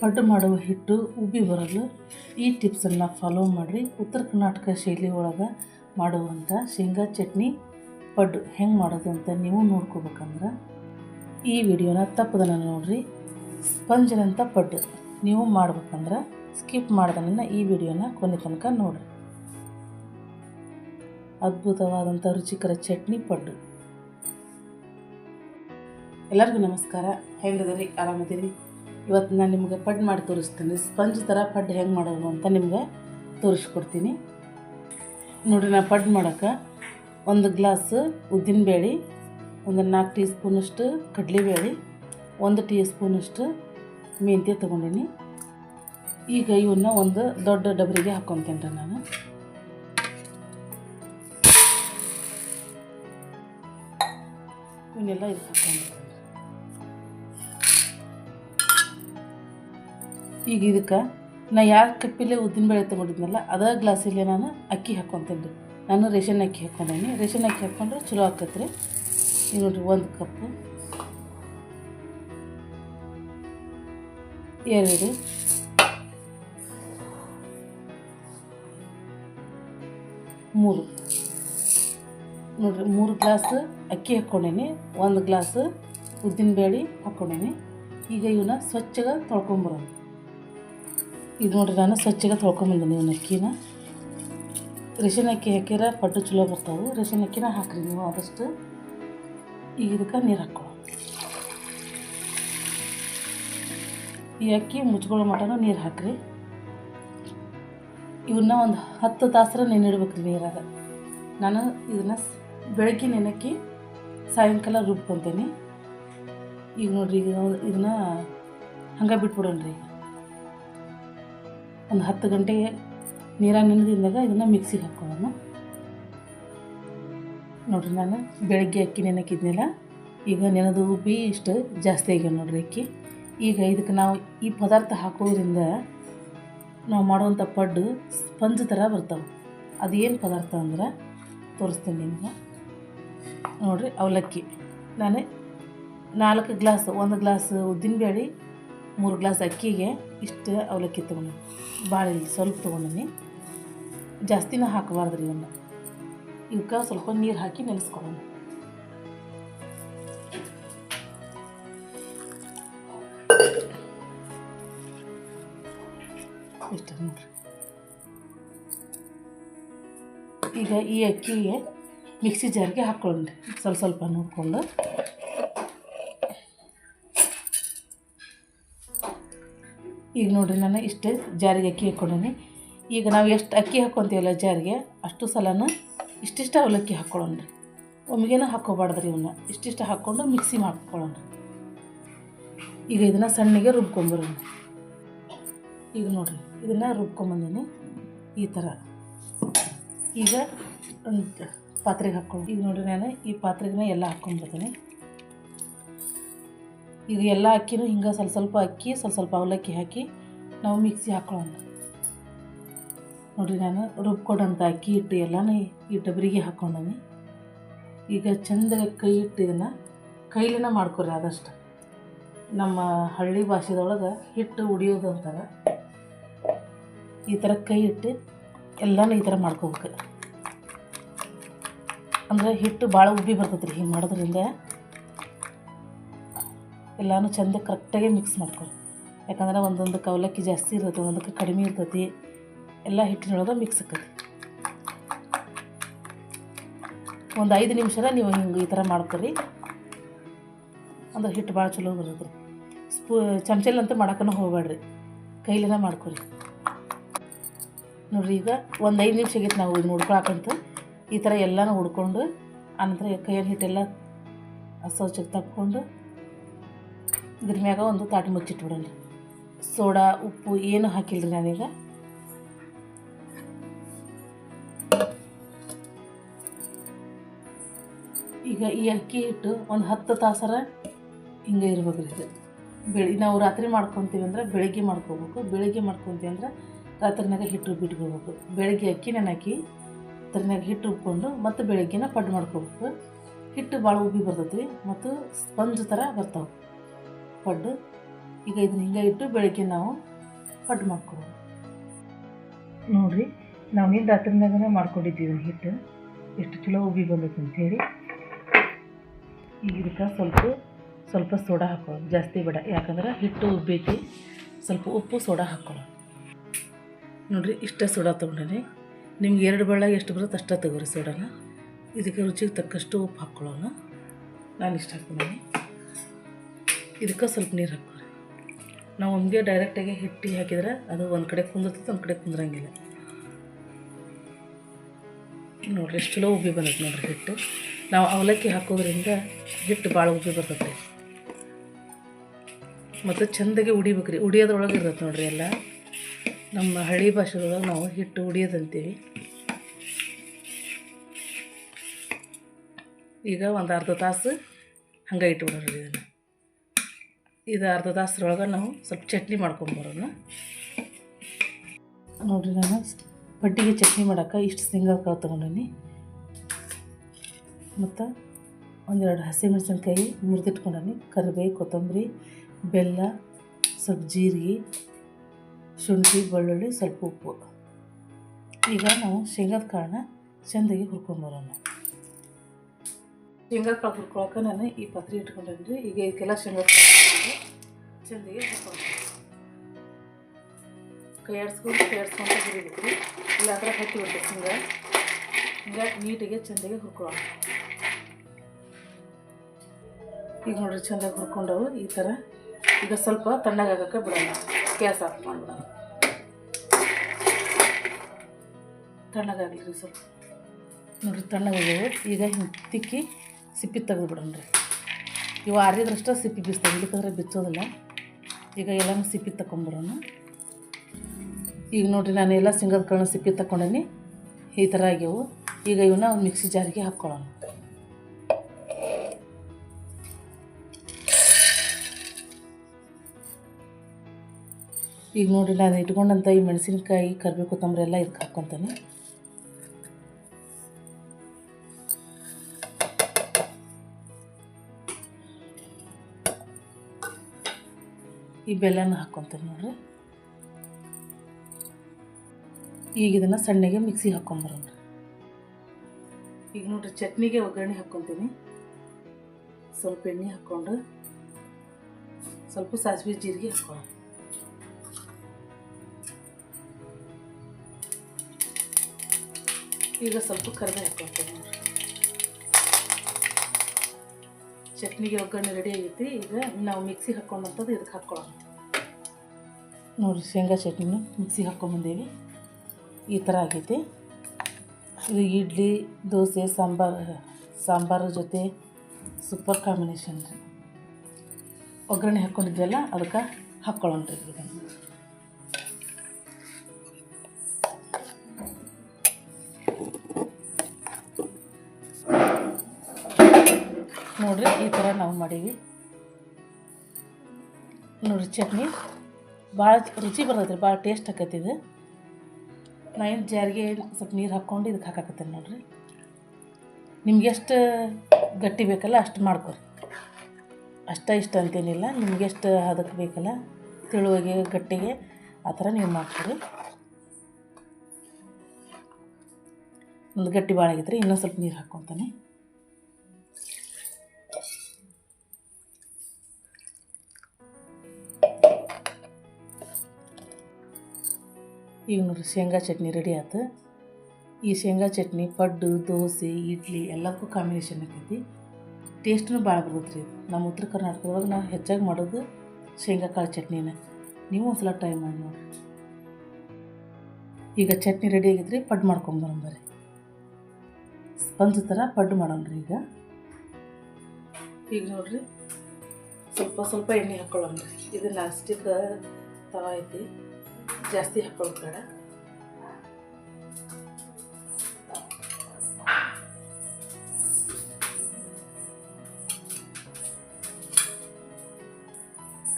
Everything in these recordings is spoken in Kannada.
ಪಡ್ಡು ಮಾಡುವ ಹಿಟ್ಟು ಉಬ್ಬಿ ಬರಲು ಈ ಟಿಪ್ಸನ್ನು ಫಾಲೋ ಮಾಡಿರಿ. ಉತ್ತರ ಕರ್ನಾಟಕ ಶೈಲಿ ಒಳಗೆ ಮಾಡುವಂಥ ಶೇಂಗಾ ಚಟ್ನಿ ಪಡ್ಡು ಹೆಂಗೆ ಮಾಡೋದು ಅಂತ ನೀವು ನೋಡ್ಕೋಬೇಕಂದ್ರೆ ಈ ವಿಡಿಯೋನ ತಪ್ಪದನ್ನು ನೋಡಿರಿ. ಸ್ಪಂಜಿನಂಥ ಪಡ್ಡು ನೀವು ಮಾಡ್ಬೇಕಂದ್ರೆ ಸ್ಕಿಪ್ ಮಾಡ್ದನ್ನ ಈ ವಿಡಿಯೋನ ಕೊನೆ ತನಕ ನೋಡಿರಿ. ಅದ್ಭುತವಾದಂಥ ರುಚಿಕರ ಚಟ್ನಿ ಪಡ್ಡು. ಎಲ್ಲರಿಗೂ ನಮಸ್ಕಾರ. ಹೆಂಗದಿರಿ ಆರಾಮದಿರಿ ಇವತ್ತು ನಾನು ನಿಮಗೆ ಪಡ್ಡು ಮಾಡಿ ತೋರಿಸ್ತೀನಿ. ಸ್ಪಂಜ್ ಥರ ಪಡ್ಡು ಹೆಂಗೆ ಮಾಡೋದು ಅಂತ ನಿಮಗೆ ತೋರಿಸ್ಕೊಡ್ತೀನಿ. ನೋಡಿ ನಾನು ಪಡ್ಡು ಮಾಡೋಕ್ಕೆ ಒಂದು ಗ್ಲಾಸ್ ಉದ್ದಿನಬೇಳೆ, ಒಂದು ನಾಲ್ಕು ಟೀ ಸ್ಪೂನಷ್ಟು ಕಡಲೆಬೇಳೆ, ಒಂದು ಟೀ ಸ್ಪೂನಷ್ಟು ಮೆಂತ್ಯ ತೊಗೊಂಡೀನಿ. ಈಗ ಇವನ್ನ ಒಂದು ದೊಡ್ಡ ಡಬರಿಗೆ ಹಾಕ್ಕೊತೀನಿ ರೀ ನಾನು. ಇವನ್ನೆಲ್ಲ ಇದು ಹಾಕ್ಕೊಂಡ್ಬಿಡ್ತೀನಿ ಈಗ ಇದಕ್ಕೆ ನಾ ಯಾರು ಕಪ್ಪಿಲೆ ಉದ್ದಿನಬೇಳೆ ತೊಗೊಂಡಿದ್ನಲ್ಲ, ಅದೇ ಗ್ಲಾಸಲ್ಲಿ ನಾನು ಅಕ್ಕಿ ಹಾಕ್ಕೊತೀನಿ ರೀ ನಾನು ರೇಷನ್ ಅಕ್ಕಿ ಹಾಕ್ಕೊಂಡೀನಿ ರೇಷನ್ ಅಕ್ಕಿ ಹಾಕ್ಕೊಂಡ್ರೆ ಚಲೋ ಆಕೈತೆ ರೀ ಈಗ ನೋಡಿರಿ ಒಂದು ಕಪ್ಪು ಎರಡು. ಮೂರು. ನೋಡಿರಿ, ಮೂರು ಗ್ಲಾಸ್ ಅಕ್ಕಿ ಹಾಕ್ಕೊಂಡೇನಿ ಒಂದು ಗ್ಲಾಸ್ ಉದ್ದಿನಬೇಳೆ ಹಾಕ್ಕೊಂಡೇನಿ ಈಗ ಇವನ್ನ ಸ್ವಚ್ಛಗೆ ತೊಳ್ಕೊಂಬರೋದು ಇದು ನೋಡಿರಿ ನಾನು ಸ್ವಚ್ಛಗೆ ತೊಳ್ಕೊಂಬಂದಿನಿ ನೀವು ಅಕ್ಕಿನ. ರೇಷನ್ ಅಕ್ಕಿ ಹಾಕಿರ ಪಡ್ಡು ಚಲೋ ಬರ್ತಾವೆ. ರೇಷನ್ ಅಕ್ಕಿನ ಹಾಕ್ರಿ ನೀವು ಆದಷ್ಟು. ಈಗ ಇದಕ್ಕೆ ನೀರು ಹಾಕೋ ಈ ಅಕ್ಕಿ ಮುಚ್ಕೊಳ್ಳೋ ಮಟನೂ ನೀರು ಹಾಕ್ರಿ. ಇವನ್ನ ಒಂದು ಹತ್ತು ತಾಸರ ನೆನಿಡ್ಬೇಕು ರೀ ನೀರಾಗ. ನಾನು ಇದನ್ನ ಬೆಳಗ್ಗೆ ನೆನಕ್ಕಿ ಸಾಯಂಕಾಲ ರುಬ್ಕೊತೀನಿ. ಈಗ ನೋಡ್ರಿ ಈಗ ಇದನ್ನ ಹಂಗೆ ಬಿಟ್ಬಿಡೋಣ ರೀ ಒಂದು ಹತ್ತು ಗಂಟೆಗೆ ನೀರಾಗ ನೆನೆದಿಂದಾಗ ಇದನ್ನು ಮಿಕ್ಸಿಗೆ ಹಾಕ್ಕೊಳ್ಳೋಣ ನೋಡಿರಿ ನಾನು ಬೆಳಗ್ಗೆ ಅಕ್ಕಿ ನೆನಕಿದ್ನಲ್ಲ, ಈಗ ನೆನೆದು ಉಬ್ಬಿ ಇಷ್ಟು ಜಾಸ್ತಿ ಆಗ್ಯಾವ ನೋಡ್ರಿ ಅಕ್ಕಿ. ಈಗ ಇದಕ್ಕೆ ನಾವು ಈ ಪದಾರ್ಥ ಹಾಕೋದ್ರಿಂದ ನಾವು ಮಾಡುವಂಥ ಪಡ್ಡು ಸ್ಪಂಜ್ ಥರ ಬರ್ತಾವೆ. ಏನು ಪದಾರ್ಥ ಅಂದ್ರೆ, ತೋರಿಸ್ತೀನಿ ನಿಮ್ಗೆ. ನೋಡಿರಿ ಅವಲಕ್ಕಿ. ನಾನು ನಾಲ್ಕು ಗ್ಲಾಸ್, ಒಂದು ಗ್ಲಾಸ್ ಉದ್ದಿನಬೇಳೆ ಮೂರು ಗ್ಲಾಸ್ ಅಕ್ಕಿಗೆ ಇಷ್ಟು ಅವಲಕ್ಕಿ ತೊಗೊಂಡು ಇಲ್ಲ ಸ್ವಲ್ಪ ತೊಗೊಂಡಿನಿ. ಜಾಸ್ತಿನ ಹಾಕಬಾರ್ದು ರೀ ಇವನ್ನ ಇವಕ್ಕೆ ಸ್ವಲ್ಪ ನೀರು ಹಾಕಿ ನೆನೆಸ್ಕೊಳ್ಳೋಣ ಇಷ್ಟ ನೋಡ್ರಿ. ಈಗ ಈ ಅಕ್ಕಿಗೆ ಮಿಕ್ಸಿ ಜಾರ್ಗೆ ಹಾಕ್ಕೊಳ್ಳಿ ಸ್ವಲ್ಪ ಸ್ವಲ್ಪ ನೋಡಿಕೊಂಡು ಈಗ ನೋಡಿರಿ ನಾನು ಇಷ್ಟೇ ಜಾರಿಗೆ ಅಕ್ಕಿ ಹಾಕ್ಕೊಂಡೀನಿ. ಈಗ ನಾವು ಎಷ್ಟು ಅಕ್ಕಿ ಹಾಕ್ಕೊತೀವಲ್ಲ ಜಾರಿಗೆ, ಅಷ್ಟು ಸಲನ ಇಷ್ಟಿಷ್ಟು ಅವಲಕ್ಕಿ ಹಾಕ್ಕೊಳ್ಳೋಣ ರೀ ಒಮ್ಮೆಗೇನು ಹಾಕ್ಕೋಬಾರ್ದು ರೀ ಇವನ್ನ ಇಷ್ಟಿಷ್ಟು ಹಾಕ್ಕೊಂಡು ಮಿಕ್ಸಿ ಮಾಡ್ಕೊಳ್ಳೋಣ. ಈಗ ಇದನ್ನು ಸಣ್ಣಗೆ ರುಬ್ಕೊಂಬರೋಣ. ಈಗ ನೋಡಿರಿ, ಇದನ್ನು ರುಬ್ಕೊಂಬಂದೀನಿ ಈ ಥರ ಈಗ ಒಂದು ಪಾತ್ರೆಗೆ ಹಾಕ್ಕೊಂಡು ಈಗ ನೋಡಿರಿ ನಾನು ಈ ಪಾತ್ರೆಗೆ ಎಲ್ಲ ಹಾಕ್ಕೊಂಡ್ಬಿಡ್ತೀನಿ ಈಗ ಎಲ್ಲ ಅಕ್ಕಿನೂ ಹಿಂಗೆ ಸ್ವಲ್ಪ ಸ್ವಲ್ಪ ಅಕ್ಕಿ, ಸ್ವಲ್ಪ ಸ್ವಲ್ಪ ಅವಲಕ್ಕಿ ಹಾಕಿ ನಾವು ಮಿಕ್ಸಿ ಹಾಕೊಳ್ಳೋಣ. ನೋಡಿರಿ ನಾನು ರುಬ್ಕೊಂಡಂಥ ಅಕ್ಕಿ ಹಿಟ್ಟು ಎಲ್ಲನೂ ಈ ಡಬರಿಗೆ ಹಾಕ್ಕೊಂಡೀನಿ. ಈಗ ಚಂದಾಗ ಕೈ ಇಟ್ಟು ಇದನ್ನು ಕೈಲಿನ ಮಾಡ್ಕೊರಿ ಆದಷ್ಟು. ನಮ್ಮ ಹಳ್ಳಿ ಭಾಷೆದೊಳಗೆ ಹಿಟ್ಟು ಉಡಿಯೋದು ಅಂತಾರೆ. ಈ ಥರ ಕೈ ಇಟ್ಟು ಎಲ್ಲನೂ ಈ ಥರ ಮಾಡ್ಕೋಬೇಕು. ಅಂದರೆ ಹಿಟ್ಟು ಭಾಳ ಉಬ್ಬಿ ಬರ್ತೈತೆ ರೀ ಹಿಂಗೆ ಮಾಡೋದ್ರಿಂದ ಎಲ್ಲನೂ ಚಂದ ಕರೆಕ್ಟಾಗಿ ಮಿಕ್ಸ್ ಮಾಡ್ಕೊಳ್ಳಿ. ಯಾಕಂದ್ರೆ ಒಂದೊಂದು ಅವಲಕ್ಕಿ ಜಾಸ್ತಿ ಇರ್ತದೆ, ಒಂದೊಂದಕ್ಕೆ ಕಡಿಮೆ ಇರ್ತೈತಿ ಎಲ್ಲ ಹಿಟ್ಟಿನೊಳಗೆ ಮಿಕ್ಸ್ ಆಕತಿ. ಒಂದು ಐದು ನಿಮಿಷದ ನೀವು ಹಿಂಗೆ ಈ ಥರ ಮಾಡ್ತೀರಿ ಅಂದ್ರೆ ಹಿಟ್ಟು ಭಾಳ ಚಲೋ ಬರುತ್ತೆ ರೀ ಸ್ಪೂ ಚಮಚಲ್ಲಂತೂ ಮಾಡೋಕ್ಕೂ ಹೋಗ್ಬೇಡ್ರಿ ಕೈಲಿನ ಮಾಡ್ಕೊರಿ. ನೋಡಿ ಈಗ ಒಂದು ಐದು ನಿಮಿಷ ಆಗೈತೆ ನಾವು ಇದನ್ನ ಹುಡ್ಕೊಳಕಂತ. ಈ ಥರ ಎಲ್ಲನೂ ಹುಡ್ಕೊಂಡು, ಆನಂತರ ಕೈಯಲ್ಲಿ ಹಿಟ್ಟೆಲ್ಲ ಸ್ವಚ್ಛಕ್ಕೆ ತಕ್ಕೊಂಡು ಇದ್ರ ಮ್ಯಾಗ ಒಂದು ತಾಟಿ ಮುಚ್ಚಿಟ್ಬಿಡೋಣ ಸೋಡಾ, ಉಪ್ಪು ಏನು ಹಾಕಿಲ್ಲ ರೀ ನಾನೀಗ? ಈಗ ಈ ಅಕ್ಕಿ ಹಿಟ್ಟು ಒಂದು ಹತ್ತು ತಾಸರ ಹಿಂಗೆ ಇರ್ಬೋದು ರೀ ಇದು. ಬೆಳಿ ನಾವು ರಾತ್ರಿ ಮಾಡ್ಕೊತೀವಿ ಅಂದ್ರೆ ಬೆಳಗ್ಗೆ ಮಾಡ್ಕೋಬೇಕು. ಬೆಳಗ್ಗೆ ಮಾಡ್ಕೊತೀವಿ ಅಂದ್ರೆ ರಾತ್ರಿನಾಗ ಹಿಟ್ಟು ಬಿಟ್ಕೋಬೇಕು. ಬೆಳಗ್ಗೆ ಅಕ್ಕಿ ನೆನಾಕಿ ರಾತ್ರಿನಾಗ ಹಿಟ್ಟು ಉಬ್ಕೊಂಡು ಮತ್ತು ಬೆಳಗ್ಗೆನ ಪಡ್ಡು ಮಾಡ್ಕೋಬೇಕು. ಹಿಟ್ಟು ಭಾಳ ಉಬ್ಬಿ ಬರ್ತೈತಿ ಮತ್ತು ಸ್ಪಂಜ್ ಥರ ಬರ್ತಾವೆ. ಪಡ್ಡು ಈಗ ಇದನ್ನ ಹಿಂಗೆ ಇಟ್ಟು ಬೆಳಗ್ಗೆ ನಾವು ಪಡ್ಡು ಮಾಡ್ಕೊಡೋದು ನೋಡಿರಿ ನಾವು ನಿನ್ನ ರಾತ್ರಿನಾಗನೇ ಮಾಡ್ಕೊಂಡಿದ್ದೀವಿ ಹಿಟ್ಟು. ಎಷ್ಟು ಚಲೋ ಉಬ್ಬಿ ಬಂದೈತೆ ಅಂಥೇಳಿ ಈಗ ಇದಕ್ಕೆ ಸ್ವಲ್ಪ ಸ್ವಲ್ಪ ಸೋಡಾ ಹಾಕೊಳ್ಳೋದು ಜಾಸ್ತಿ ಬೇಡ. ಯಾಕಂದ್ರೆ ಹಿಟ್ಟು ಉಬ್ಬೈತಿ ಸ್ವಲ್ಪ ಉಪ್ಪು, ಸೋಡಾ ಹಾಕೊಳ್ಳೋದು ನೋಡಿರಿ, ಇಷ್ಟ ಸೋಡಾ ತೊಗೊಂಡಿನಿ. ನಿಮ್ಗೆ ಎರಡು ಬಳ್ಳಾಗ ಎಷ್ಟು ಬರುತ್ತೆ ಅಷ್ಟೇ ತಗೋರಿ ಸೋಡಾನ. ಇದಕ್ಕೆ ರುಚಿಗೆ ತಕ್ಕಷ್ಟು ಉಪ್ಪು ಹಾಕ್ಕೊಳ್ಳೋಣ ನಾನು ಇಷ್ಟ ಹಾಕ್ಕೊಂಡೀನಿ ಇದಕ್ಕೆ ಸ್ವಲ್ಪ ನೀರು ಹಾಕೋರಿ ನಾವು ಒಮ್ಗೆ ಡೈರೆಕ್ಟಾಗಿ ಹಿಟ್ಟಿ ಹಾಕಿದ್ರೆ ಅದು ಒಂದು ಕಡೆ ಕುಂದಿರ್ತೈತೆ, ಒಂದು ಕಡೆ ಕುಂದ್ರಂಗಿಲ್ಲ. ನೋಡಿರಿ, ಎಷ್ಟು ಚಲೋ ಉಬ್ಬಿ ಬಂದೈತೆ ನೋಡ್ರಿ ಹಿಟ್ಟು. ನಾವು ಅವಲಕ್ಕಿ ಹಾಕೋದ್ರಿಂದ ಹಿಟ್ಟು ಭಾಳ ಉಬ್ಬಿ ಬರ್ತೈತೆ ಮತ್ತು ಚೆಂದಾಗಿ ಉಡಿಬೇಕ್ರಿ, ಉಡಿಯೋದ್ರೊಳಗೆ ಇರ್ತೈತೆ ನೋಡಿರಿ ಎಲ್ಲ. ನಮ್ಮ ಹಳ್ಳಿ ಭಾಷೆದೊಳಗೆ ನಾವು ಹಿಟ್ಟು ಉಡಿಯೋದಂತೀವಿ. ಈಗ ಒಂದು ಅರ್ಧ ತಾಸು ಹಂಗೆ ಇಟ್ಬಿಡೋರಿ ಇದನ್ನು. ಇದು ಅರ್ಧ ತಾಸರೊಳಗೆ ನಾವು ಸ್ವಲ್ಪ ಚಟ್ನಿ ಮಾಡ್ಕೊಂಬರೋಣ ನೋಡಿರಿ ನಾನು ಪಟ್ಟಿಗೆ ಚಟ್ನಿ ಮಾಡೋಕೆ ಇಷ್ಟು ಶೇಂಗಾಕಾಳು ತೊಗೊಂಡೀನಿ. ಮತ್ತು ಒಂದೆರಡು ಹಸಿಮೆಣಸಿನ್ಕಾಯಿ ಮುರಿದಿಟ್ಕೊಂಡೀನಿ. ಕರಿಬೇವು, ಕೊತ್ತಂಬರಿ, ಬೆಲ್ಲ, ಸ್ವಲ್ಪ ಜೀರಿಗೆ, ಶುಂಠಿ, ಬೆಳ್ಳುಳ್ಳಿ, ಸ್ವಲ್ಪ ಉಪ್ಪು. ಈಗ ನಾವು ಶೇಂಗಾದ ಕಾಳನ್ನ ಚೆಂದಾಗಿ ಹುರ್ಕೊಂಬರೋಣ ಶೇಂಗಾ ಕಾಳು ಹುರ್ಕೊಳಕ್ಕೆ ನಾನು ಈ ಪಾತ್ರೆ ರೀ ಈಗ ಇದಕ್ಕೆಲ್ಲ ಶೇಂಗಾ ಕಾಳು ಚೆಂದಾಗಿ ಕೈ ಆಡಿಸ್ಕೊಂಡು ಕೈ ಆಡಿಸ್ಕೊಂಡು ಹುರಿಬೇಕು ಇಲ್ಲ ಇಲ್ಲಾಂದ್ರೆ ಹತ್ತಿ ಬಿಡ್ಬೇಕು ಹಿಂಗೆ. ಹಿಂಗೆ ನೀಟಿಗೆ ಚೆಂದಾಗಿ ಹುರ್ಕೊಳ್ಳೋಣ. ಈಗ ನೋಡ್ರಿ ಚೆಂದಾಗಿ ಹುರ್ಕೊಂಡವು ಈ ಥರ. ಈಗ ಸ್ವಲ್ಪ ತಣ್ಣಗಾಗಕ್ಕೆ ಬಿಡೋಣ. Gas off ಮಾಡ್ಬಿಡೋಣ. ತಣ್ಣಗಾಗಲಿ ರೀ ಸ್ವಲ್ಪ. ನೋಡ್ರಿ ತಣ್ಣಗಾಗವು ಈಗ ಹಿಂಗೆ ತಿಕ್ಕಿ ಸಿಪ್ಪಿ ತೆಗೆದು ಬಿಡೋಣ ರೀ. ಇವು ಆರಿದ್ರಷ್ಟ ಸಿಪ್ಪಿ ಬೀಸ್ತಾವೆ. ಇಲ್ಲಿಕಂದ್ರೆ ಬಿಚ್ಚೋದಿಲ್ಲ. ಈಗ ಎಲ್ಲನೂ ಸಿಪ್ಪಿ ತಗೊಂಬರೋಣ ಈಗ ನೋಡಿರಿ, ನಾನು ಎಲ್ಲ ಸಿಂಗರ್ ಕಣ್ಣು ಸಿಪ್ಪಿ ತಗೊಂಡೇನಿ ಈ ಥರ ಆಗ್ಯವು. ಈಗ ಇವನ್ನ ಒಂದು ಮಿಕ್ಸಿ ಜಾರಿಗೆ ಹಾಕ್ಕೊಳ್ಳೋಣ ಈಗ ನೋಡಿ ನಾನು ಇಟ್ಕೊಂಡಂಥ ಈ ಮೆಣಸಿನ್ಕಾಯಿ, ಕರಿಬೇವು, ಕೊತ್ತಂಬರಿ ಎಲ್ಲ ಇದಕ್ಕೆ ಹಾಕ್ಕೊತಾನೆ ಈ ಬೆಲ್ಲನ ಹಾಕ್ಕೊತೀನಿ ನೋಡ್ರಿ. ಈಗ ಇದನ್ನು ಸಣ್ಣಗೆ ಮಿಕ್ಸಿ ಹಾಕ್ಕೊಂಬರೋಣ ಈಗ ನೋಡ್ರಿ ಚಟ್ನಿಗೆ ಒಗ್ಗರಣೆ ಹಾಕ್ಕೊತೀನಿ ಸ್ವಲ್ಪ ಎಣ್ಣೆ ಹಾಕ್ಕೊಂಡು ಸ್ವಲ್ಪ ಸಾಸಿವೆ ಜೀರಿಗೆ ಹಾಕ್ಕೊಳ್ಳೋಣ ಈಗ ಸ್ವಲ್ಪ ಕರಿಬೇವು ಹಾಕ್ಕೊತೀನಿ ನೋಡ್ರಿ. ಚಟ್ನಿಗೆ ಒಗ್ಗರಣೆ ರೆಡಿ ಆಗೈತಿ. ಈಗ ನಾವು ಮಿಕ್ಸಿ ಹಾಕ್ಕೊಂಡಂಥದ್ದು ಇದಕ್ಕೆ ಹಾಕ್ಕೊಳ್ಳೋಣ. ನೋಡಿರಿ, ಶೇಂಗಾ ಚಟ್ನಿನ ಮಿಕ್ಸಿಗೆ ಹಾಕ್ಕೊಂಬಂದೇವಿ. ಈ ಥರ ಆಗೈತಿ. ಇದು ಇಡ್ಲಿ, ದೋಸೆ, ಸಾಂಬಾರು ಸಾಂಬಾರು ಜೊತೆ ಸೂಪರ್ ಕಾಂಬಿನೇಷನ್ ರೀ. ಒಗ್ಗರಣೆ ಹಾಕ್ಕೊಂಡಿದ್ವಲ್ಲ, ಅದಕ್ಕೆ ಹಾಕ್ಕೊಳ್ಳೋಣ ರೀ ಇದನ್ನು. ನೋಡ್ರಿ, ಈ ಥರ ನಾವು ಮಾಡೀವಿ ನೋಡ್ರಿ, ಚಟ್ನಿ. ಭಾಳ ರುಚಿ ಬರ್ತೈತೆ ರೀ ಭಾಳ ಟೇಸ್ಟ್ ಆಕೈತಿ ಇದು. ನಾ ಏನು ಜಾರಿಗೆ ಸ್ವಲ್ಪ ನೀರು ಹಾಕ್ಕೊಂಡು ಇದಕ್ಕೆ ಹಾಕಾಕತ್ತೇನೆ ನೋಡ್ರಿ. ನಿಮ್ಗೆ ಎಷ್ಟು ಗಟ್ಟಿ ಬೇಕಲ್ಲ ಅಷ್ಟು ಮಾಡ್ಕೊರಿ. ಅಷ್ಟ ಇಷ್ಟ ಅಂತೇನಿಲ್ಲ, ನಿಮ್ಗೆ ಎಷ್ಟು ಅದಕ್ಕೆ ಬೇಕಲ್ಲ ತಿಳುವಾಗಿ ಗಟ್ಟಿಗೆ, ಆ ಥರ ನೀವು ಮಾಡ್ಕೊರಿ. ಒಂದು ಗಟ್ಟಿ ಭಾಳ ಆಗೈತೆ ರೀ ಇನ್ನೊಂದು ಸ್ವಲ್ಪ ನೀರು ಹಾಕ್ಕೊತಾನೆ. ಈಗ ನೋಡ್ರಿ ಶೇಂಗಾ ಚಟ್ನಿ ರೆಡಿ ಆಯ್ತು ಈ ಶೇಂಗಾ ಚಟ್ನಿ, ಪಡ್ಡು, ದೋಸೆ, ಇಡ್ಲಿ ಎಲ್ಲಕ್ಕೂ ಕಾಂಬಿನೇಷನ್ ಆಕೈತಿ. ಟೇಸ್ಟ್ನು ಭಾಳ ಬರ್ತೈತೆ ರೀ ನಮ್ಮ ಉತ್ತರ ಕರ್ನಾಟಕದೊಳಗೆ ನಾವು ಹೆಚ್ಚಾಗಿ ಮಾಡೋದು ಶೇಂಗಾ ಕಾಳು ಚಟ್ನಿನ. ನೀವು ಒಂದ್ಸಲ ಟ್ರೈ ಮಾಡಿ ನೋಡಿರಿ ಈಗ ಚಟ್ನಿ ರೆಡಿ ಆಗಿದ್ರಿ ಪಡ್ಡು ಮಾಡ್ಕೊಂಡು ಬರೋಣ ಮಾಡ್ಕೊಂಬರಂಬರಿ ಸ್ಪಂಜ್ ಥರ ಪಡ್ಡು ಮಾಡೋಣ ರೀ ಈಗ. ಈಗ ನೋಡಿರಿ, ಸ್ವಲ್ಪ ಸ್ವಲ್ಪ ಎಣ್ಣೆ ಹಾಕ್ಕೊಳ್ಳೋಣ ರೀ. ಇದು ನಾಸ್ಟಿಕ್ ತವ ಐತಿ. ಜಾಸ್ತಿ ಹಾಕೊಳ್ಳೋದು ಬೇಡ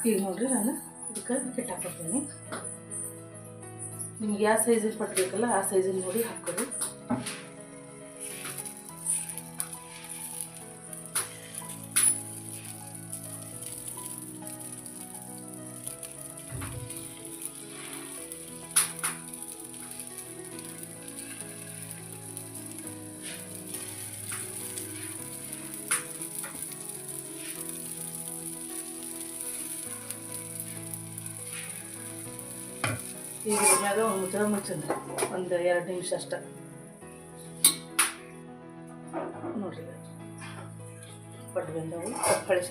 ಈಗ ನೋಡ್ರಿ ನಾನು ಇದಕ್ಕೆ ಹಿಟ್ಟು ಹಾಕೋತೀನಿ ನಿಮ್ಗೆ ಯಾವ ಸೈಜಲ್ಲಿ ಪಟ್ಟು ಬೇಕಲ್ಲ ಆ ಸೈಜಲ್ಲಿ ನೋಡಿ ಹಾಕ್ಕೊಳ್ಳಿ. ಈಗ ಇದ್ರ ಮ್ಯಾಗ ಒಂದು ಮುಚ್ಚಳ ಮುಚ್ಚಂದ್ರಿ ಒಂದು ಎರಡು ನಿಮಿಷ ಅಷ್ಟ. ನೋಡ್ರಿ. ಪಡ್ಡು ಬೆಂದವು. ತಪ್ಪಳಿ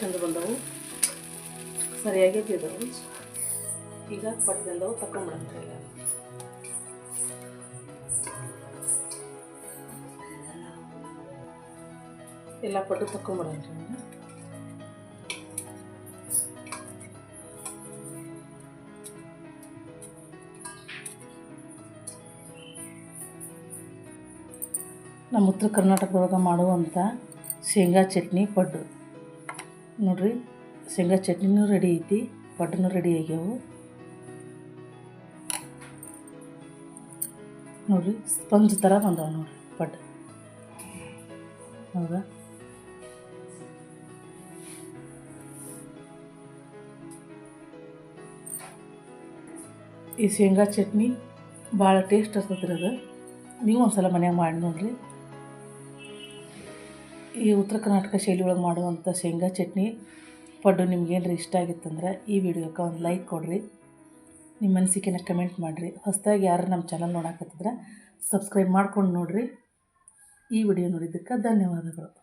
ಚಂದ ಬಂದವು. ಸರಿಯಾಗಿ ಬಿದ್ದವು ಈಗ ಪಟ್ಟು ಬಂದವು ಇಲ್ಲ ಎಲ್ಲ ಪಟ್ಟು ತಕೊಂಬಿಡಂತ್ರಿ ನಮ್ಮ ಉತ್ತರ ಕರ್ನಾಟಕದೊಳಗೆ ಮಾಡುವಂಥ ಶೇಂಗಾ ಚಟ್ನಿ ಪಡ್ಡು. ನೋಡ್ರಿ, ಶೇಂಗಾ ಚಟ್ನಿನೂ ರೆಡಿ ಐತಿ ಪಡ್ಡೂ ರೆಡಿ ಆಗ್ಯಾವು. ನೋಡ್ರಿ, ಸ್ಪಂಜ್ ಥರ ಬಂದವ ನೋಡ್ರಿ, ಬಟ್. ಹೌದಾ? ಈ ಶೇಂಗಾ ಚಟ್ನಿ ಭಾಳ ಟೇಸ್ಟ್ ಇರ್ತದೆ ಅದು. ನೀವು ಒಂದ್ಸಲ ಮನ್ಯಾಗ ಮಾಡಿ ನೋಡ್ರಿ. ಈ ಉತ್ತರ ಕರ್ನಾಟಕ ಶೈಲಿ ಒಳಗೆ ಮಾಡುವಂಥ ಶೇಂಗಾ ಚಟ್ನಿ ಪಡ್ಡು ನಿಮ್ಗೇನ್ರಿ ಇಷ್ಟ ಆಗಿತ್ತಂದ್ರೆ ಈ ವಿಡಿಯೋಕ್ಕೆ ಒಂದು ಲೈಕ್ ಕೊಡಿರಿ. ನಿಮ್ಮ ಅನಿಸಿಕೆನ ಕಮೆಂಟ್ ಮಾಡಿರಿ. ಹೊಸದಾಗಿ ಯಾರು ನಮ್ಮ ಚಾನಲ್ ನೋಡಕತ್ತಿದ್ರೆ ಸಬ್ಸ್ಕ್ರೈಬ್ ಮಾಡ್ಕೊಂಡು ನೋಡಿರಿ. ಈ ವಿಡಿಯೋ ನೋಡಿದ್ದಕ್ಕೆ ಧನ್ಯವಾದಗಳು.